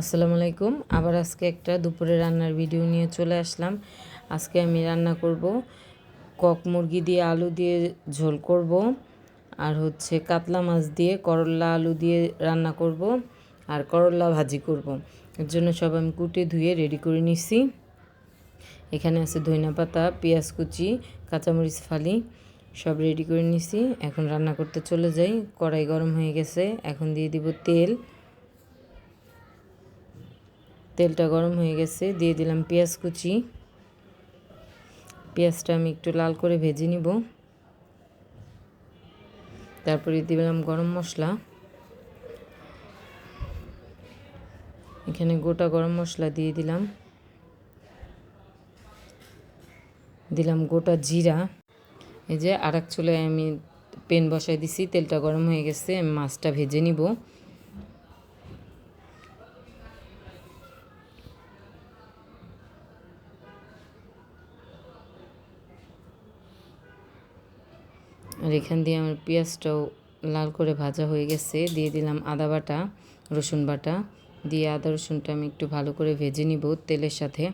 আসসালামু আলাইকুম। আবার আজকে একটা দুপুরে রান্নার ভিডিও নিয়ে চলে আসলাম। আজকে আমি রান্না করব কক মুরগি দিয়ে আলু দিয়ে ঝোল করব আর হচ্ছে কাতলা মাছ দিয়ে করলা আলু দিয়ে রান্না করব আর করলা ভাজি করব। এর জন্য সব আমি কুটে ধুয়ে রেডি করে নিছি। এখানে আছে ধইনা পাতা, পেঁয়াজ কুচি, কাঁচামরিচ ফালি, সব রেডি করে নিছি। এখন রান্না করতে চলে যাই। কড়াই গরম হয়ে গেছে। এখন দিয়ে দিব তেল। তেলটা গরম হয়ে গেছে, দিয়ে দিলাম পেঁয়াজ কুচি। পেঁয়াজটা আমি একটু লাল করে ভেজে নিব। তারপরে দিলাম গরম মশলা। এখানে গোটা গরম মশলা দিয়ে দিলাম। দিলাম গোটা জিরা। এই যে আর এক চুলায় আমি পেন বসাই দিছি, তেলটা গরম হয়ে গেছে, মাছটা ভেজে নিব। আর এখান দিয়ে আমার পেঁয়াজটাও লাল করে ভাজা হয়ে গেছে। দিয়ে দিলাম আদা বাটা, রসুন বাটা। দিয়ে আদা রসুনটা আমি একটু ভালো করে ভেজে নিব তেলের সাথে।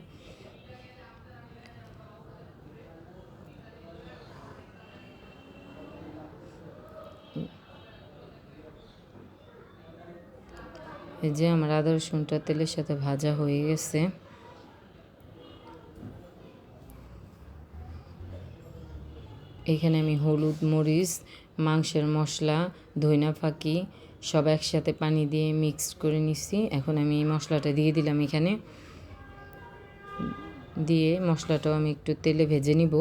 এই যে আমার আদা রসুনটা তেলের সাথে ভাজা হয়ে গেছে। এখানে আমি হলুদ মরিচ, মাংসের মশলা, ধইনা ফাঁকি, সব একসাথে পানি দিয়ে মিক্স করে নিচ্ছি এখন আমি এই মশলাটা দিয়ে দিলাম এখানে। দিয়ে মশলাটাও আমি একটু তেলে ভেজে নিব।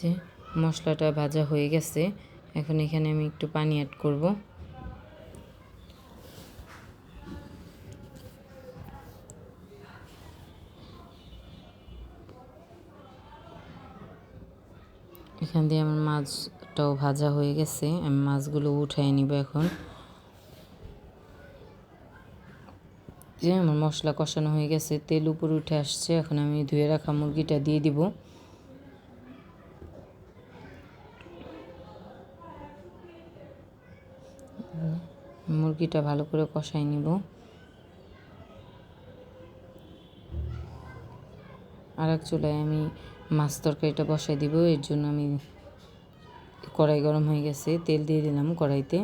যে মশলাটা ভাজা হয়ে গেছে। এখন এখানে আমি একটু পানি অ্যাড করব। এখান দিয়ে আমার মাছটাও ভাজা হয়ে গেছে। আমি মাছগুলো উঠাই নিব এখন। যে আমার মশলা কষানো হয়ে গেছে, তেল উপরে উঠে আসছে। এখন আমি ধুয়ে রাখা মুরগিটা দিয়ে দিব। মুরগিটা ভালো করে কষাই নিব। আর এক চুলায় আমি মাছ তরকারিটা বসাই দিব, এর জন্য আমি কড়াই গরম হয়ে গেছে, তেল দিয়ে দিলাম কড়াইতে।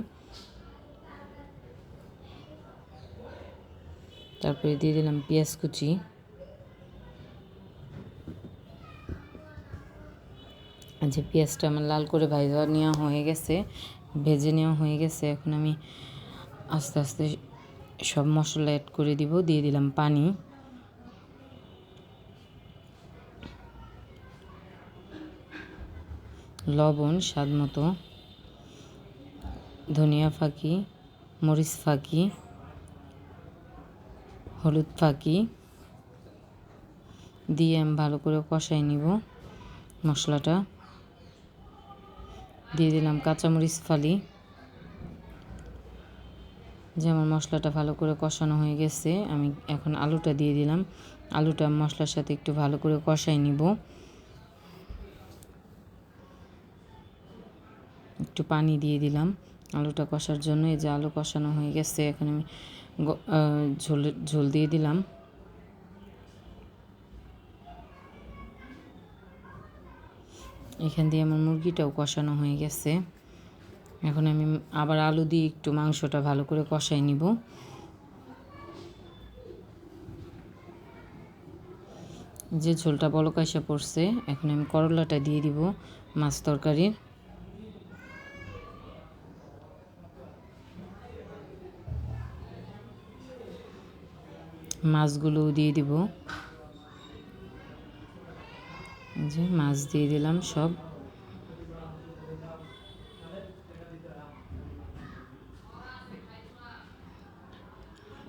তারপরে দিয়ে দিলাম পেঁয়াজ কুচি। যে পেঁয়াজটা আমার লাল করে ভাজা নেওয়া হয়ে গেছে, ভেজে নেওয়া হয়ে গেছে, এখন আমি আস্তে আস্তে সব মশলা অ্যাড করে দিব, দিয়ে দিলাম পানি। লবণ, স্বাদ মতো। ধনিয়া ফাঁকি, মরিচ ফাঁকি, হলুদ ফাঁকি দিয়ে আমি ভালো করে কষাই নিব মশলাটা। দিয়ে দিলাম কাঁচামরিচ ফালি। যে আমার মশলাটা ভালো করে কষানো হয়ে গেছে, আমি এখন আলুটা দিয়ে দিলাম। আলুটা মশলার সাথে একটু ভালো করে কষাই নিব। একটু পানি দিয়ে দিলাম আলুটা কষার জন্য। এই যে আলু কষানো হয়ে গেছে, এখন আমি ঝোল ঝোল দিয়ে দিলাম। এখান দিয়ে আমার মুরগিটাও কষানো হয়ে গেছে। এখন আমি আবার আলু দিয়ে একটু মাংসটা ভালো করে কষাই নিব। যে ঝোলটা বলকাইসা পড়ছে, এখন আমি করলাটা দিয়ে দিব মাছ তরকারির। মাছগুলোও দিয়ে দিব। যে মাছ দিয়ে দিলাম সব।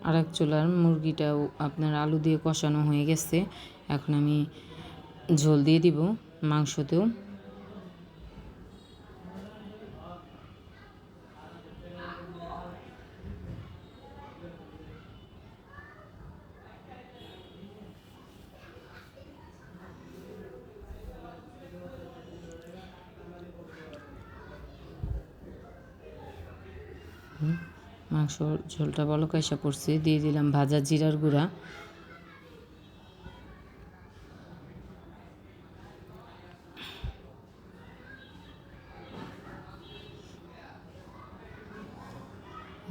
আর এক চুলার মুরগিটাও আপনার আলু দিয়ে কষানো হয়ে গেছে। এখন আমি ঝোল দিয়ে দিব মাংসতেও। হুম, মাংস ঝোলটা বলো কষা পড়ছে? দিয়ে দিলাম ভাজা জিরার গুঁড়া।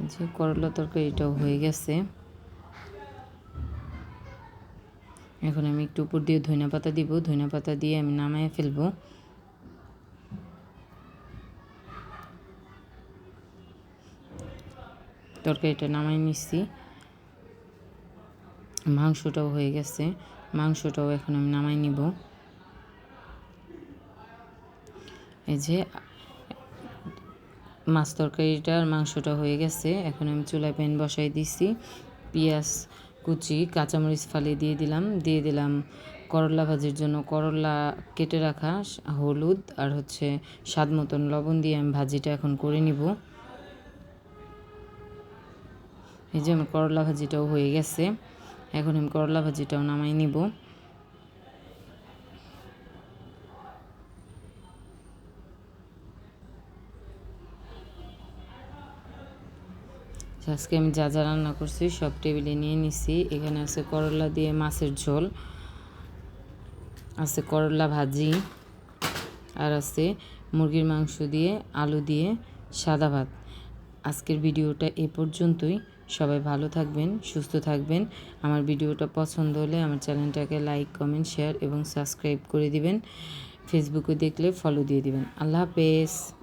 যে করলা তরকারি তরকারিটাও হয়ে গেছে। এখন আমি একটু উপর দিয়ে ধনিয়া পাতা দিব। ধনিয়া পাতা দিয়ে আমি নামায় ফেলব। তরকারিটা নামাই নিচ্ছি মাংসটাও হয়ে গেছে। মাংসটাও এখন আমি নামাই নিব। এই যে, মাছ তরকারিটা আর মাংসটা হয়ে গেছে। এখন আমি চুলায় প্যান বসাই দিছি। পেঁয়াজ কুচি, কাঁচামরিচ ফালি দিয়ে দিলাম। দিয়ে দিলাম করলা ভাজির জন্য। করলা কেটে রাখা হলুদ আর হচ্ছে স্বাদ মতন লবণ দিয়ে আমি ভাজিটা এখন করে নিব। এই যে আমার করলা ভাজিটাও হয়ে গেছে। এখন আমি করলা ভাজিটাও নামাই নিব। আজকে আমি যা যা রান্না করছি সব টেবিলে নিয়ে নিছি। এখানে আছে করলা দিয়ে মাছের ঝোল, আছে করলা ভাজি, আর আছে মুরগির মাংস দিয়ে, আলু দিয়ে সাদা ভাত। আজকের ভিডিওটা এ পর্যন্তই। সবাই ভালো থাকবেন, সুস্থ থাকবেন। আমার ভিডিওটা পছন্দ হলে আমার চ্যানেলটাকে লাইক, কমেন্ট, শেয়ার এবং সাবস্ক্রাইব করে দিবেন। ফেসবুকে দেখলে ফলো দিয়ে দিবেন। আল্লাহ হাফেজ।